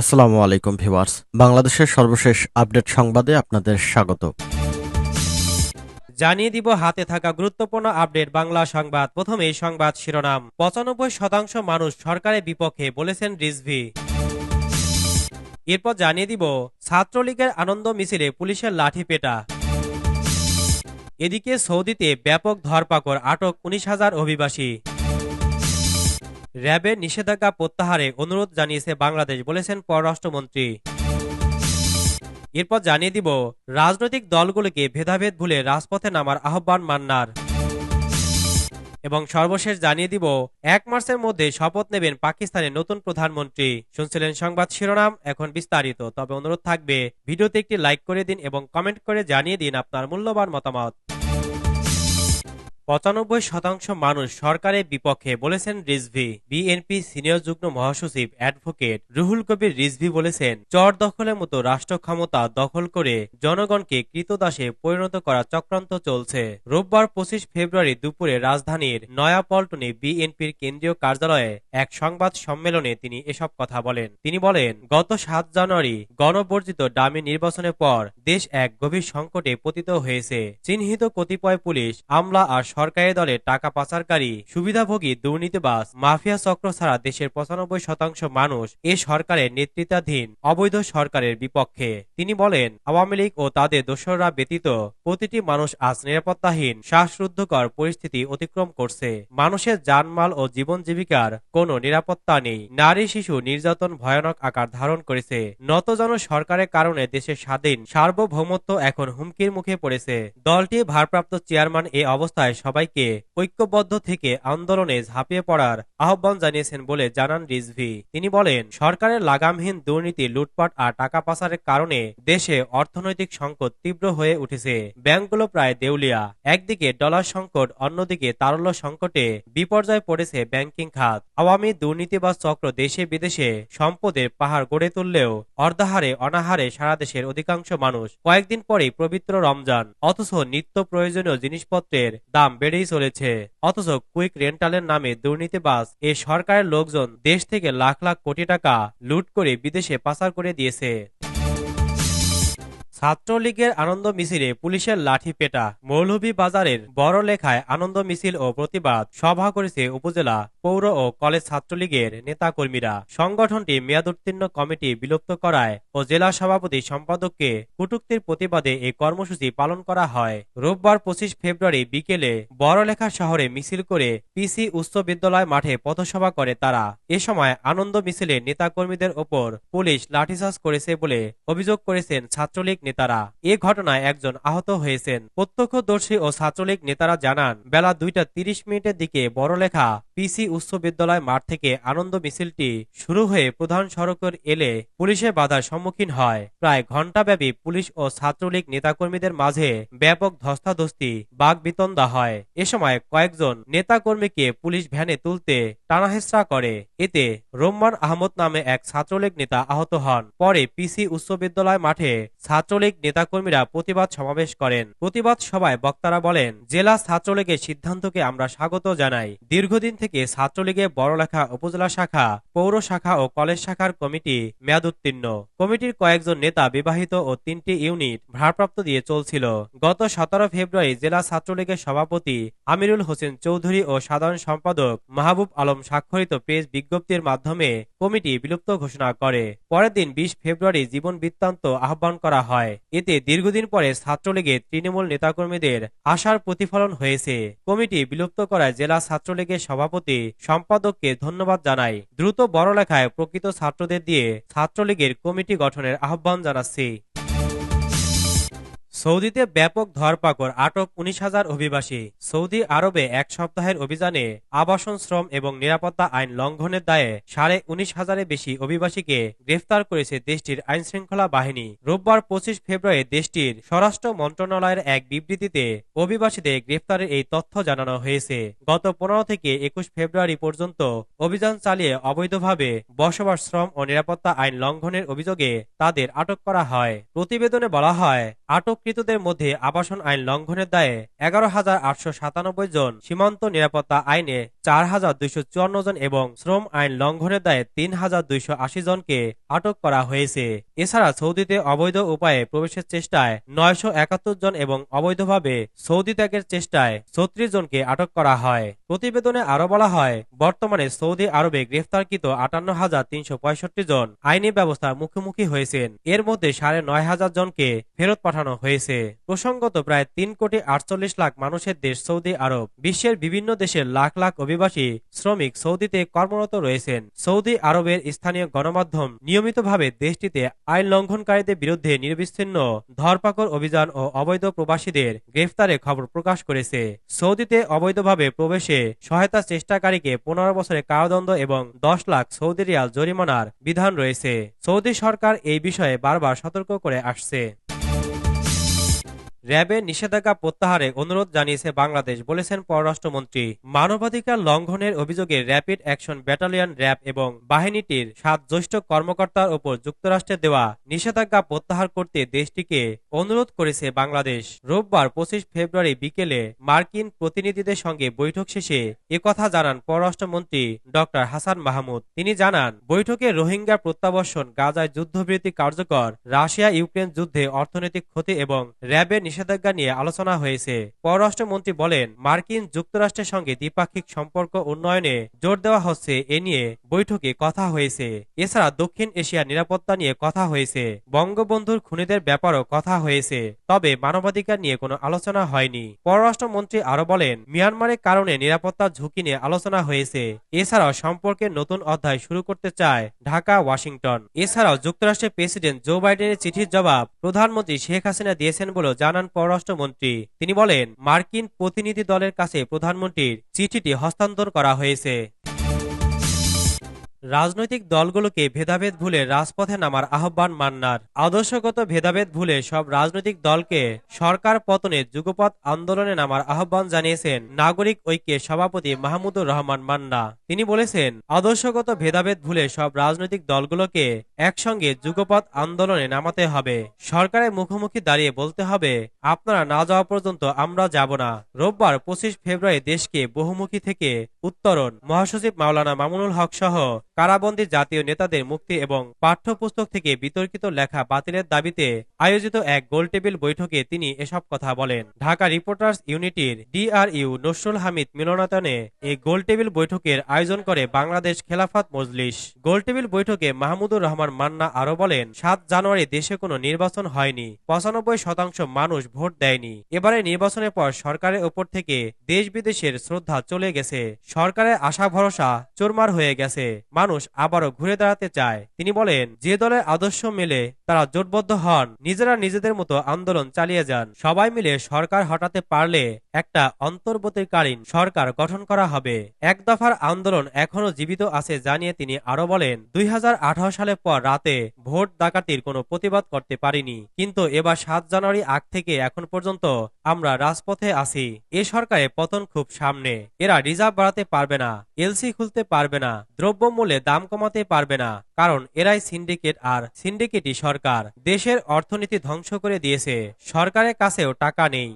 আসসালামু আলাইকুম ভিউয়ার্স। বাংলাদেশের সর্বশেষ আপডেট সংবাদে আপনাদের স্বাগত। জানিয়ে দিব হাতে থাকা গুরুত্বপূর্ণ আপডেট বাংলা সংবাদ। প্রথমেই সংবাদ শিরোনাম। পঁচানব্বই শতাংশ মানুষ সরকারের বিপক্ষে বলেছেন রিজভি। এরপর জানিয়ে দিব, ছাত্রলীগের আনন্দ মিছিলে পুলিশের লাঠি পেটা। এদিকে সৌদিতে ব্যাপক ধরপাকড়, আটক উনিশ হাজার অভিবাসী। র্যাবের নিষেধাজ্ঞা প্রত্যাহারে অনুরোধ জানিয়েছে বাংলাদেশ, বলেছেন পররাষ্ট্রমন্ত্রী। এরপর জানিয়ে দিব, রাজনৈতিক দলগুলোকে ভেদাভেদ ভুলে রাজপথে নামার আহ্বান মান্নার। এবং সর্বশেষ জানিয়ে দিব, এক মাসের মধ্যে শপথ নেবেন পাকিস্তানের নতুন প্রধানমন্ত্রী। শুনছিলেন সংবাদ শিরোনাম, এখন বিস্তারিত। তবে অনুরোধ থাকবে, ভিডিওতে একটি লাইক করে দিন এবং কমেন্ট করে জানিয়ে দিন আপনার মূল্যবান মতামত। পঁচানব্বই শতাংশ মানুষ সরকারের বিপক্ষে বলেছেন রিজভি। বিএনপি সিনিয়র যুগ্ম মহাসচিব অ্যাডভোকেট রুহুল কবির রিজভি বলেছেন, চর দখলের মতো রাষ্ট্র ক্ষমতা দখল করে জনগণকে কৃতদাসে পরিণত করা চক্রান্ত চলছে। রোববার পঁচিশ ফেব্রুয়ারি দুপুরে রাজধানীর নয়াপল্টনে বিএনপির কেন্দ্রীয় কার্যালয়ে এক সংবাদ সম্মেলনে তিনি এসব কথা বলেন। তিনি বলেন, গত সাত জানুয়ারি গণবর্জিত ডামি নির্বাচনের পর দেশ এক গভীর সংকটে পতিত হয়েছে। চিহ্নিত কতিপয় পুলিশ, আমলা আর সরকারি দলে টাকা পাচারকারী, সুবিধাভোগী দুর্নীতিবাজ মাফিয়া চক্র ছাড়া দেশের পঁচানব্বই শতাংশ মানুষ এ সরকারের নেতৃত্বাধীন অবৈধ সরকারের বিপক্ষে। তিনি বলেন, আওয়ামী লীগ ও তাদের দোসররা ব্যতীত প্রতিটি মানুষ আজ নিরাপত্তাহীন, শ্বাসরুদ্ধকর পরিস্থিতি অতিক্রম করছে। মানুষের জানমাল ও জীবন জীবিকার কোনো নিরাপত্তা নেই। নারী, শিশু নির্যাতন ভয়ানক আকার ধারণ করেছে। নতজন সরকারের কারণে দেশের স্বাধীন সার্বভৌমত্ব এখন হুমকির মুখে পড়েছে। দলটি ভারপ্রাপ্ত চেয়ারম্যান এ অবস্থায় সবাইকে ঐক্যবদ্ধ থেকে আন্দোলনে ঝাঁপিয়ে পড়ার আহ্বান জানিয়েছেন বলে জানান রিজভি। তিনি বলেন, সরকারের লাগামহীন দুর্নীতি, লুটপাট আর টাকা পাচারের কারণে দেশে অর্থনৈতিক সংকট তীব্র হয়ে উঠেছে। ব্যাংকগুলো প্রায় দেউলিয়া। একদিকে ডলার সংকট, অন্যদিকে তারল্য সংকটে বিপর্যয় পড়েছে ব্যাংকিং খাত। আওয়ামী দুর্নীতিবাজ চক্র দেশে বিদেশে সম্পদের পাহাড় গড়ে তুললেও অর্ধাহারে অনাহারে সারা দেশের অধিকাংশ মানুষ কয়েকদিন পরেই পবিত্র রমজান, অথচ নিত্য প্রয়োজনীয় জিনিসপত্রের দাম বেড়েই চলেছে। অথচ কুইক রেন্টালের নামে দুর্নীতিবাজ এ সরকারের লোকজন দেশ থেকে লাখ লাখ কোটি টাকা লুট করে বিদেশে পাচার করে দিয়েছে। ছাত্রলীগের আনন্দ মিছিলে পুলিশের লাঠি পেটা মৌলভী বাজারের বড় লেখায় আনন্দ মিছিল ও প্রতিবাদ সভা করেছে উপজেলা পৌর ও কলেজ ছাত্রলীগের নেতাকর্মীরা। সংগঠনটি মেয়াদোত্তীর্ণ কমিটি বিলুপ্ত করায় ও জেলা সভাপতি সম্পাদককে কটুক্তির প্রতিবাদে এই কর্মসূচি পালন করা হয়। রোববার পঁচিশ ফেব্রুয়ারি বিকেলে বড়লেখা শহরে মিছিল করে পিসি উচ্চ বিদ্যালয় মাঠে পথসভা করে তারা। এ সময় আনন্দ মিছিলে নেতাকর্মীদের ওপর পুলিশ লাঠিচার্জ করেছে বলে অভিযোগ করেছেন ছাত্রলীগ নেতারা এ ঘটনায় একজন আহত হয়েছেন। প্রত্যক্ষদর্শী ও ছাত্রলীগ নেতারা জানান, বেলা দুইটা তিরিশ মিনিটের দিকে বড়লেখা পিসি উচ্চ বিদ্যালয় মাঠ থেকে আনন্দ মিছিলটি শুরু হয়ে প্রধান সড়কের এলে পুলিশের বাধার সম্মুখীন হয়। প্রায় ঘণ্টাব্যাপী পুলিশ ও ছাত্রলীগ নেতাকর্মীদের মাঝে ব্যাপক ধস্তাধস্তি, বাঘ বিতন্দা হয়। এ সময় কয়েকজন নেতাকর্মীকে পুলিশ ভ্যানে তুলতে টানাহেসরা করে। এতে রোম্মান আহমদ নামে এক ছাত্রলীগ নেতা আহত হন। পরে পিসি উচ্চ বিদ্যালয় মাঠে ছাত্রলীগ নেতাকর্মীরা প্রতিবাদ সমাবেশ করেন। প্রতিবাদ সভায় বক্তারা বলেন, জেলা ছাত্রলীগের সিদ্ধান্তকে আমরা স্বাগত জানাই। দীর্ঘদিন থেকে ছাত্রলীগের বড়লেখা উপজেলা শাখা পৌর শাখা ও কলেজ শাখার কমিটি মেয়াদ উত্তীর্ণ। কমিটির কয়েকজন নেতা বিবাহিত ও তিনটি ইউনিট ভারপ্রাপ্ত দিয়ে চলছিল। গত সতেরো ফেব্রুয়ারি জেলা ছাত্রলীগের সভাপতি আমিরুল হোসেন চৌধুরী ও সাধারণ সম্পাদক মাহবুব আলম স্বাক্ষরিত পেজ বিজ্ঞপ্তির মাধ্যমে কমিটি বিলুপ্ত ঘোষণা করে। পরের দিন বিশ ফেব্রুয়ারি জীবন বৃত্তান্ত আহ্বান করা হয়। এতে দীর্ঘদিন পরে ছাত্রলীগের তৃণমূল নেতাকর্মীদের আশার প্রতিফলন হয়েছে। কমিটি বিলুপ্ত করায় জেলা ছাত্রলীগের সভাপতি সম্পাদককে ধন্যবাদ জানাই দ্রুত বড়লেখায় প্রকৃত ছাত্রদের দিয়ে ছাত্রলীগের কমিটি গঠনের আহ্বান জানাচ্ছি। সৌদিতে ব্যাপক ধরপাকড়, আটক উনিশ হাজার অভিবাসী। সৌদি আরবে এক সপ্তাহের অভিযানে আবাসন শ্রম এবং নিরাপত্তা আইন লঙ্ঘনের দায়ে সাড়ে উনিশ হাজারের বেশি অভিবাসীকে গ্রেফতার করেছে দেশটির আইন শৃঙ্খলা বাহিনী। রোববার পঁচিশ ফেব্রুয়ারি দেশটির স্বরাষ্ট্র মন্ত্রণালয়ের এক বিবৃতিতে অভিবাসীদের গ্রেফতারের এই তথ্য জানানো হয়েছে। গত পনেরো থেকে একুশ ফেব্রুয়ারি পর্যন্ত অভিযান চালিয়ে অবৈধভাবে বসবাস শ্রম ও নিরাপত্তা আইন লঙ্ঘনের অভিযোগে তাদের আটক করা হয়। প্রতিবেদনে বলা হয়, আটক আটককৃতদের মধ্যে আবাসন আইন লঙ্ঘনের দায়ে এগারো হাজার আটশো সাতানব্বই জন সীমান্ত নিরাপত্তা আইনে চার হাজার দুইশো চুয়ান্ন জন এবং শ্রম আইন লঙ্ঘনের দায়ে তিন হাজার দুইশো আশি জনকে আটক করা হয়েছে। এছাড়া সৌদিতে অবৈধ উপায়ে প্রবেশের চেষ্টায় নয়শো একাত্তর জন এবং অবৈধভাবে সৌদি ত্যাগের চেষ্টায় ছত্রিশ জনকে আটক করা হয়। প্রতিবেদনে আরও বলা হয়, বর্তমানে সৌদি আরবে গ্রেফতারকৃত আটান্ন হাজার তিনশো পঁয়ষট্টি জন আইনি ব্যবস্থার মুখোমুখি হয়েছেন। এর মধ্যে সাড়ে নয় হাজার জনকে ফেরত পাঠানো হয়েছে। প্রসঙ্গত প্রায় তিন কোটি আটচল্লিশ লাখ মানুষের দেশ সৌদি আরব, বিশ্বের বিভিন্ন দেশের লাখ লাখ অভিবাসী, শ্রমিক সৌদিতে কর্মরত রয়েছেন। সৌদি আরবের স্থানীয় গণমাধ্যম নিয়মিতভাবে দেশটিতে আইন লঙ্ঘনকারীদের বিরুদ্ধে নিরবিচ্ছিন্ন ধরপাকড় অভিযান ও অবৈধ প্রবাসীদের গ্রেফতারে খবর প্রকাশ করেছে। সৌদিতে অবৈধভাবে প্রবেশে সহায়তা চেষ্টাকারীকে পনেরো বছরের কারাদণ্ড এবং দশ লাখ সৌদি রিয়াল জরিমানার বিধান রয়েছে। সৌদি সরকার এই বিষয়ে বারবার সতর্ক করে আসছে। র্যাবের নিষেধাজ্ঞা প্রত্যাহারে অনুরোধ জানিয়েছে বাংলাদেশ, বলেছেন পররাষ্ট্রমন্ত্রী। মানবাধিকার লঙ্ঘনের অভিযোগে র্যাপিড অ্যাকশন ব্যাটালিয়ন র্যাব এবং বাহিনীটির সাত জ্যেষ্ঠ কর্মকর্তার ওপর যুক্তরাষ্ট্রের দেওয়া নিষেধাজ্ঞা প্রত্যাহার করতে দেশটিকে অনুরোধ করেছে বাংলাদেশ। রোববার পঁচিশ ফেব্রুয়ারি বিকেলে মার্কিন প্রতিনিধিদের সঙ্গে বৈঠক শেষে একথা জানান পররাষ্ট্রমন্ত্রী ডক্টর হাসান মাহমুদ। তিনি জানান, বৈঠকে রোহিঙ্গা প্রত্যাবর্ষণ গাজায় যুদ্ধবিরতি কার্যকর রাশিয়া ইউক্রেন যুদ্ধে অর্থনৈতিক ক্ষতি এবং র্যাবের নিষেধাজ্ঞা নিয়ে আলোচনা হয়েছে। পররাষ্ট্রমন্ত্রী বলেন, মার্কিন যুক্তরাষ্ট্রের সঙ্গে দ্বিপাক্ষিক সম্পর্ক উন্নয়নে জোর দেওয়া হচ্ছে এ নিয়ে বৈঠকে কথা হয়েছে। এছাড়া দক্ষিণ এশিয়ার নিরাপত্তা নিয়ে কথা হয়েছে। বঙ্গবন্ধুর খুনিদের ব্যাপারও কথা হয়েছে। তবে মানবাধিকার নিয়ে কোনো আলোচনা হয়নি। পররাষ্ট্রমন্ত্রী আরও বলেন, মিয়ানমারের কারণে নিরাপত্তা ঝুঁকি নিয়ে আলোচনা হয়েছে। এছাড়াও সম্পর্কের নতুন অধ্যায় শুরু করতে চায় ঢাকা, ওয়াশিংটন। এছাড়াও যুক্তরাষ্ট্রের প্রেসিডেন্ট জো বাইডেনের চিঠির জবাব প্রধানমন্ত্রী শেখ হাসিনা দিয়েছেন বলেও জানান পররাষ্ট্রমন্ত্রী তিনি বলেন মার্কিন প্রতিনিধি দলের কাছে প্রধানমন্ত্রীর চিঠিটি হস্তান্তর করা হয়েছে। রাজনৈতিক দলগুলোকে ভেদাভেদ ভুলে রাজপথে নামার আহ্বান মান্নার। আদর্শগত ভেদাভেদ ভুলে সব রাজনৈতিক দলকে সরকার পতনে যুগপথ আন্দোলনে নামার আহ্বান জানিয়েছেন নাগরিক ঐক্যের সভাপতি মাহমুদুর রহমান মান্না। তিনি বলেছেন, আদর্শগত ভেদাভেদ ভুলে সব রাজনৈতিক দলগুলোকে একসঙ্গে যুগপথ আন্দোলনে নামাতে হবে। সরকারের মুখোমুখি দাঁড়িয়ে বলতে হবে, আপনারা না যাওয়া পর্যন্ত আমরা যাব না। রোববার পঁচিশ ফেব্রুয়ারি দেশকে বহুমুখী থেকে উত্তরণ। মহাসচিব মাওলানা মামুনুল হক সহ কারাবন্দী জাতীয় নেতাদের মুক্তি এবং পাঠ্যপুস্তক থেকে বিতর্কিত লেখা বাতিলের দাবিতে আয়োজিত এক গোলটেবিল বৈঠকে তিনি এসব কথা বলেন। ঢাকা রিপোর্টার্স ইউনিটির ডিআরইউ নসরুল হামিদ মিলনায়তনে এই গোলটেবিল বৈঠকের আয়োজন করে বাংলাদেশ খেলাফত মজলিস। গোলটেবিল বৈঠকে মাহমুদুর রহমান মান্না আরও বলেন, সাত জানুয়ারি দেশে কোনো নির্বাচন হয়নি, পঁচানব্বই শতাংশ মানুষ ভোট দেয়নি। এবারে নির্বাচনের পর সরকারের ওপর থেকে দেশ বিদেশের শ্রদ্ধা চলে গেছে। সরকারের আশা ভরসা চোরমার হয়ে গেছে। মানুষ আবারও ঘুরে দাঁড়াতে চায়। তিনি বলেন, যে দলের আদর্শ মেলে, তারা জোটবদ্ধ হন। নিজেরা নিজেদের মতো আন্দোলন চালিয়ে যান। সবাই মিলে সরকার হটাতে পারলে একটা অন্তর্বর্তীকালীন সরকার গঠন করা হবে। এক দফার আন্দোলন এখনও জীবিত আছে জানিয়ে তিনি আরও বলেন, দুই সালের পর রাতে ভোট ডাকাতির কোনো প্রতিবাদ করতে পারিনি। কিন্তু এবার সাত জানুয়ারি আগ থেকে এখন পর্যন্ত আমরা রাজপথে আছি। এ সরকারে পতন খুব সামনে। এরা রিজার্ভ বাড়াতে পারবে না, এলসি খুলতে পারবে না, দ্রব্যমূল্যে দাম কমাতে পারবে না, কারণ এরাই সিন্ডিকেট আর সিন্ডিকেটই সরকার। দেশের অর্থনীতি ধ্বংস করে দিয়েছে। সরকারের কাছেও টাকা নেই।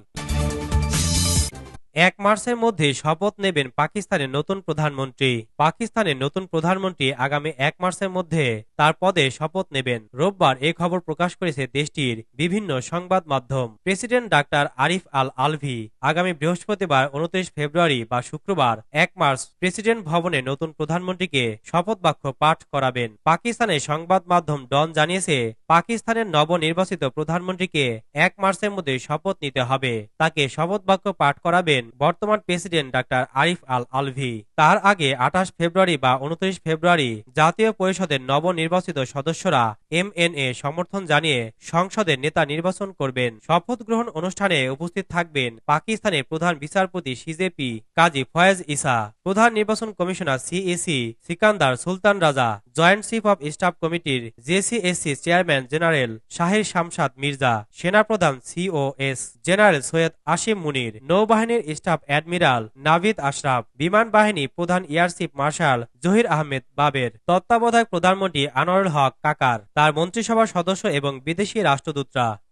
এক মার্চের মধ্যে শপথ নেবেন পাকিস্তানের নতুন প্রধানমন্ত্রী। পাকিস্তানের নতুন প্রধানমন্ত্রী আগামী এক মার্চের মধ্যে তার পদে শপথ নেবেন। রোববার এ খবর প্রকাশ করেছে দেশটির বিভিন্ন সংবাদ মাধ্যম। প্রেসিডেন্ট ডাক্তার আরিফ আল আলভি আগামী বৃহস্পতিবার উনত্রিশ ফেব্রুয়ারি বা শুক্রবার এক মার্চ প্রেসিডেন্ট ভবনে নতুন প্রধানমন্ত্রীকে শপথ বাক্য পাঠ করাবেন। পাকিস্তানের সংবাদ মাধ্যম ডন জানিয়েছে, পাকিস্তানের নবনির্বাচিত প্রধানমন্ত্রীকে এক মার্চের মধ্যে শপথ নিতে হবে। তাকে শপথ বাক্য পাঠ করাবেন বর্তমান প্রেসিডেন্ট ডাক্তার আরিফ আল আলভি। তার আগে আঠাশ ফেব্রুয়ারি বা উনত্রিশ ফেব্রুয়ারি জাতীয় পরিষদের নবনির্বাচিত সদস্যরা এম সমর্থন জানিয়ে সংসদের নেতা নির্বাচন করবেন। শপথ গ্রহণ অনুষ্ঠানে উপস্থিত থাকবেন পাকিস্তানের প্রধান বিচারপতি সিজেপি কাজী ফয়েজ ইসা, প্রধান নির্বাচন কমিশনার সিএসি সিকান্দার সুলতান রাজা, জয়েন্ট চিফ অব স্টাফ কমিটির JCSC chairman general Shahir Shamshad Mirza, সেনাপ্রধান সিওএস জেনারেল সৈয়দ আসিম মুনির, নৌবাহিনীর স্টাফ অ্যাডমিরাল নাভিদ আশরাফ, বিমান বাহিনী প্রধান air chief marshal Zahir Ahmed Babar, তত্ত্বাবধায়ক প্রধানমন্ত্রী আনোয়ারুল হক কাকার, তার মন্ত্রিসভার সদস্য এবং বিদেশি রাষ্ট্রদূতরা।